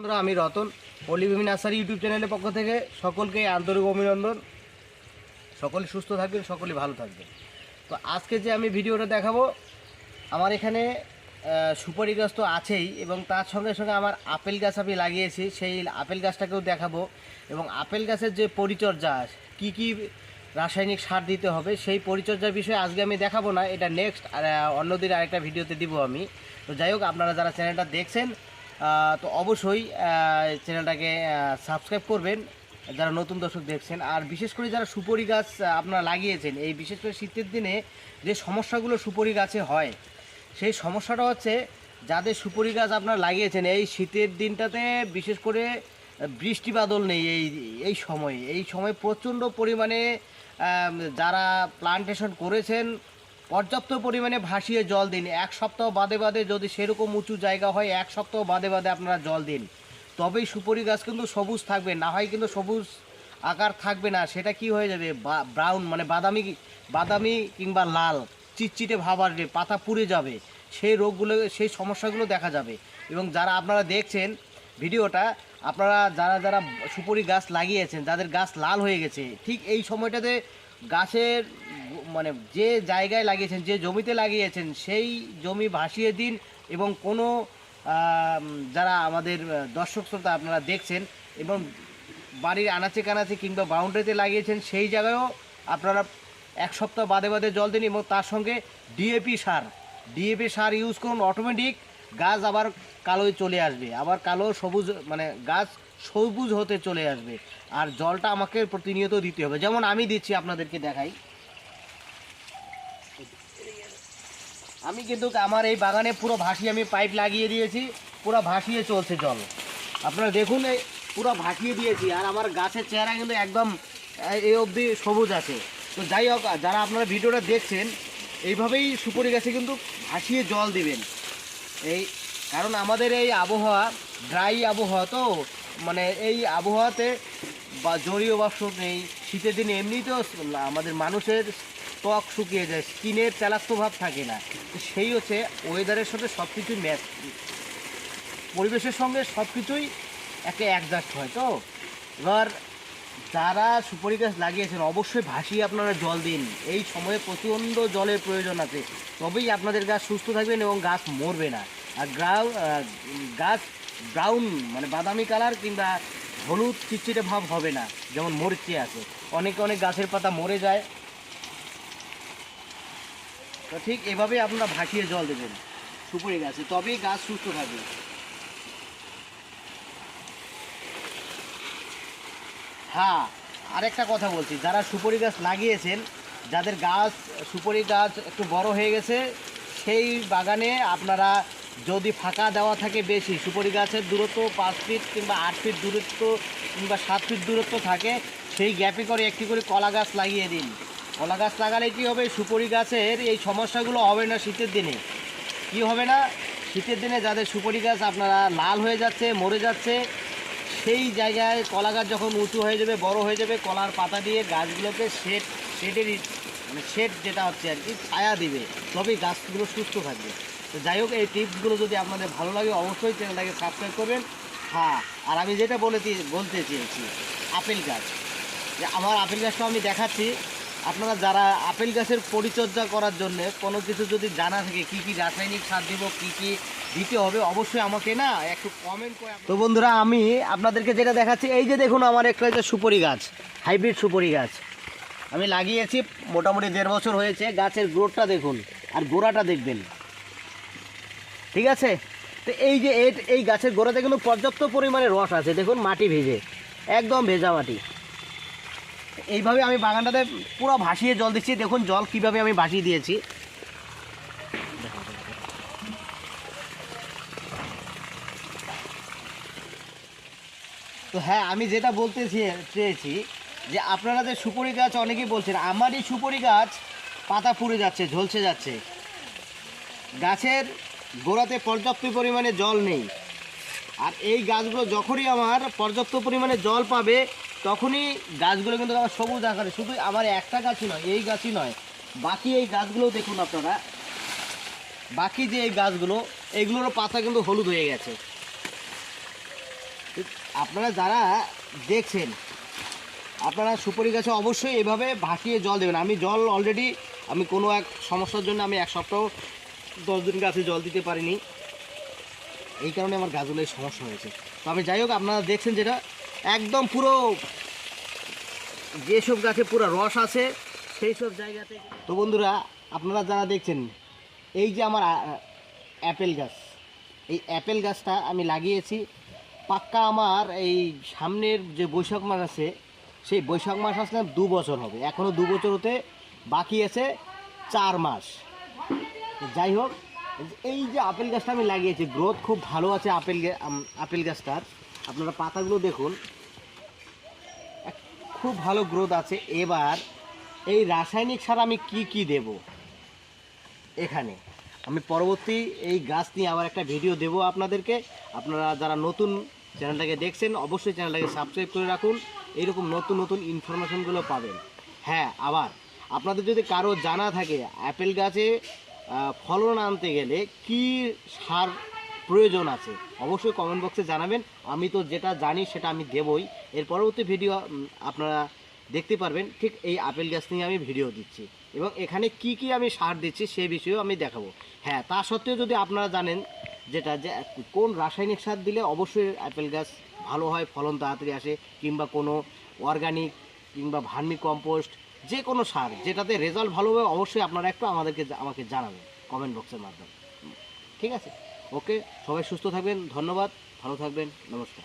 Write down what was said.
বন্ধুরা, আমি Ratan পল্লীভূমি nursery YouTube চ্যানেলের পক্ষ থেকে সকলকে আন্তরিক অভিনন্দন। সকলে সুস্থ থাকবেন, সকলে ভালো থাকবেন। তো আজকে যে আমি ভিডিওটা দেখাবো, আমার এখানে সুপারি গাছ তো আছেই এবং তার সঙ্গে সঙ্গে আমার আপেল গাছ আমি লাগিয়েছি। সেই আপেল গাছটাকেও দেখাবো এবং আপেল গাছের যে পরিচর্যা, কি কি রাসায়নিক সার দিতে হবে, সেই পরিচর্যার বিষয়ে আজকে আমি দেখাবো না। এটা নেক্সট অন্যদিন আরেকটা ভিডিওতে দিব আমি। তো যাই হোক, আপনারা যারা চ্যানেলটা দেখছেন তো অবশ্যই চ্যানেলটাকে সাবস্ক্রাইব করবেন, যারা নতুন দর্শক দেখছেন। আর বিশেষ করে যারা সুপরি গাছ আপনারা লাগিয়েছেন, এই বিশেষ করে শীতের দিনে যে সমস্যাগুলো সুপরি গাছে হয়, সেই সমস্যাটা হচ্ছে যাদের সুপরি গাছ আপনারা লাগিয়েছেন, এই শীতের দিনটাতে বিশেষ করে বৃষ্টি বাদল নেই এই এই সময়ে। এই সময় প্রচণ্ড পরিমাণে যারা প্লান্টেশন করেছেন পর্যাপ্ত পরিমাণে ভাসিয়ে জল দিন। এক সপ্তাহ বাদে বাদে যদি সেরকম উঁচু জায়গা হয়, এক সপ্তাহ বাদে বাদে আপনারা জল দিন। তবেই সুপরি গাছ কিন্তু সবুজ থাকবে, না হয় কিন্তু সবুজ আকার থাকবে না। সেটা কি হয়ে যাবে? ব্রাউন মানে বাদামি বাদামি কিংবা লাল, চিটচিটে ভাব আসবে, পাতা পুড়ে যাবে। সেই রোগগুলো, সেই সমস্যাগুলো দেখা যাবে। এবং যারা আপনারা দেখছেন ভিডিওটা, আপনারা যারা যারা সুপরি গাছ লাগিয়েছেন, যাদের গাছ লাল হয়ে গেছে, ঠিক এই সময়টাতে গাছের মানে যে জায়গায় লাগিয়েছেন, যে জমিতে লাগিয়েছেন, সেই জমি ভাসিয়ে দিন এবং কোনো যারা আমাদের দর্শক শ্রোতা আপনারা দেখছেন এবং বাড়ির আনাচে কানাচে কিংবা বাউন্ডারিতে লাগিয়েছেন, সেই জায়গায়ও আপনারা এক সপ্তাহ বাদে বাদে জল দিন এবং তার সঙ্গে ডিএপি সার। ডিএপি সার ইউজ করুন অটোমেটিক গাছ আবার কালোয় চলে আসবে। আবার কালো, সবুজ মানে গাছ সবুজ হতে চলে আসবে। আর জলটা আমাকে প্রতিনিয়ত দিতে হবে। যেমন আমি দিচ্ছি, আপনাদেরকে দেখাই। আমি কিন্তু আমার এই বাগানে পুরো ভাসিয়ে আমি পাইপ লাগিয়ে দিয়েছি, পুরো ভাসিয়ে চলছে জল। আপনারা দেখুন এই পুরো ভাসিয়ে দিয়েছি, আর আমার গাছের চেহারা কিন্তু একদম এই অবধি সবুজ আছে। তো যাই হোক, যারা আপনারা ভিডিওটা দেখছেন, এইভাবেই সুপারি গাছে কিন্তু ভাসিয়ে জল দিবেন। এই, কারণ আমাদের এই আবহাওয়া ড্রাই আবহাওয়া তো মানে এই আবহাওয়াতে বা জলীয় বাষ্প নেই, শীতের দিনে এমনিতেও আমাদের মানুষের ত্বক শুকিয়ে যায়, স্কিনের তেলাক্ত ভাব থাকে না। সেই হচ্ছে ওয়েদারের সাথে সব কিছুই ম্যাচ পরিবেশের সঙ্গে সব কিছুই একটা অ্যাডজাস্ট হয় তো। এবার যারা সুপারি গাছ লাগিয়েছেন, অবশ্যই ভাসিয়ে আপনারা জল দিন। এই সময়ে প্রচণ্ড জলের প্রয়োজন আছে। তবেই আপনাদের গাছ সুস্থ থাকবেন এবং গাছ মরবে না। আর গ্রাউ গাছ ব্রাউন মানে বাদামি কালার কিংবা হলুদ, চিটচিটে ভাব হবে না, যেমন মরিচে আছে। অনেক অনেক গাছের পাতা মরে যায়। তো ঠিক এভাবে আপনারা ভাসিয়ে জল দেবেন। সুপারি গাছে, তবেই গাছ সুস্থ থাকবে। হ্যাঁ আরেকটা কথা বলছি, যারা সুপারি গাছ লাগিয়েছেন, যাদের গাছ, সুপারি গাছ একটু বড় হয়ে গেছে, সেই বাগানে আপনারা যদি ফাঁকা দেওয়া থাকে বেশি, সুপারি গাছের দূরত্ব পাঁচ ফিট কিংবা আট ফিট দূরত্ব কিংবা সাত ফিট দূরত্ব থাকে, সেই গ্যাপে করে একটি করে কলা গাছ লাগিয়ে দিন। কলা গাছ লাগালে কী হবে? সুপারি গাছের এই সমস্যাগুলো হবে না শীতের দিনে। কি হবে না? শীতের দিনে যাদের সুপারি গাছ আপনারা লাল হয়ে যাচ্ছে, মরে যাচ্ছে, সেই জায়গায় কলা গাছ যখন উঁচু হয়ে যাবে, বড় হয়ে যাবে, কলার পাতা দিয়ে গাছগুলোকে শেড, শেডের মানে শেড যেটা হচ্ছে আর কি, ছায়া দিবে। তবেই গাছগুলো সুস্থ থাকবে। তো যাই হোক, এই টিপসগুলো যদি আপনাদের ভালো লাগে, অবশ্যই চ্যানেলটাকে সাবস্ক্রাইব করবেন। হ্যাঁ আর আমি যেটা বলে বলতে চেয়েছি, আপেল গাছ। যে আমার আপেল গাছটা আমি দেখাচ্ছি। আপনারা যারা আপেল গাছের পরিচর্যা করার জন্য কোনো কিছু যদি জানা থাকে, কি কি রাসায়নিক সার দিব, কি কি দিতে হবে, অবশ্যই আমাকে না একটু কমেন্ট করে তো বন্ধুরা, আমি আপনাদেরকে যেটা দেখাচ্ছি, এই যে দেখুন আমার একটা যে সুপারি গাছ, হাইব্রিড সুপারি গাছ। আমি লাগিয়েছি, মোটামুটি দেড় বছর হয়েছে, গাছের গ্রোথটা দেখুন আর গোড়াটা দেখবেন। ঠিক আছে? তো এই যে এই গাছের গোড়াতে কিন্তু পর্যাপ্ত পরিমাণে রস আছে, দেখুন মাটি ভেজে, একদম ভেজা মাটি। এইভাবে আমি বাগানটাতে পুরো ভাসিয়ে জল দিচ্ছি। দেখুন জল কীভাবে আমি ভাসিয়ে দিয়েছি। তো হ্যাঁ আমি যেটা বলতে চেয়ে- চেয়েছি যে আপনারা যে সুপারি গাছ অনেকেই বলছেন, আমার এই সুপারি গাছ পাতা পুড়ে যাচ্ছে, ঝলসে যাচ্ছে। গাছের গোড়াতে পর্যাপ্ত পরিমাণে জল নেই। আর এই গাছগুলো যখনই আমার পর্যাপ্ত পরিমাণে জল পাবে তখনই গাছগুলো কিন্তু আমার সবুজ আকারে, শুধু আমার একটা গাছই নয়, এই গাছই নয়, বাকি এই গাছগুলো দেখুন আপনারা। বাকি যে এই গাছগুলো এইগুলোরও পাতা কিন্তু হলুদ হয়ে গেছে। আপনারা যারা দেখছেন, আপনারা সুপারি গাছে অবশ্যই এভাবে ভাসিয়ে জল দেবেন। আমি জল অলরেডি আমি কোনো এক সমস্যার জন্য আমি এক সপ্তাহ, দশ দিন গাছে জল দিতে পারিনি। এই কারণে আমার গাছগুলো সমস্যা হয়েছে। তো আমি যাই হোক, আপনারা দেখছেন যেটা একদম পুরো যেসব গাছে পুরো রস আছে, সেই সব জায়গাতে তো বন্ধুরা, আপনারা যারা দেখছেন, এই যে আমার অ্যাপেল গাছ, এই অ্যাপেল গাছটা আমি লাগিয়েছি। পাক্কা আমার এই সামনের যে বৈশাখ মাস আছে, সেই বৈশাখ মাস আসলে দু বছর হবে। এখনও দু বছর হতে বাকি আছে চার মাস। যাই হোক, এই যে আপেল গাছটা আমি লাগিয়েছি, গ্রোথ খুব ভালো আছে আপেল আপেল গাছটার। আপনারা পাতাগুলো দেখুন। খুব ভালো গ্রোথ আছে। এবার এই রাসায়নিক সার আমি কি কি দেব? এখানে। আমি পরবর্তী এই গাছ নিয়ে আবার একটা ভিডিও দেব আপনাদেরকে। আপনারা যারা নতুন চ্যানেলটাকে দেখছেন, অবশ্যই চ্যানেলটাকে সাবস্ক্রাইব করে রাখুন। এইরকম নতুন নতুন ইনফরমেশনগুলো পাবেন। হ্যাঁ আবার আপনাদের যদি কারও জানা থাকে, অ্যাপেল গাছে ফলন আনতে গেলে কি সার প্রয়োজন আছে। অবশ্যই কমেন্ট বক্সে জানাবেন। আমি তো যেটা জানি সেটা আমি দেবই। এর পরবর্তী ভিডিও আপনারা দেখতে পারবেন। ঠিক এই আপেল গাছ নিয়ে আমি ভিডিও দিচ্ছি। এবং এখানে কি কি আমি সার দিচ্ছি সে বিষয়েও আমি দেখাবো। হ্যাঁ তা সত্ত্বেও যদি আপনারা জানেন যেটা যে, কোন রাসায়নিক সার দিলে অবশ্যই আপেল গাছ ভালো হয়, ফলন তাড়াতাড়ি আসে, কিংবা কোনো অর্গানিক কিংবা ভার্মি কম্পোস্ট যে কোনো সার, যেটাতে রেজাল্ট ভালো হবে, অবশ্যই আপনারা একটু আমাদেরকে, আমাকে জানাবেন কমেন্ট বক্সের মাধ্যমে। ঠিক আছে? ওকে সবাই সুস্থ থাকবেন ধন্যবাদ ভালো থাকবেন নমস্কার।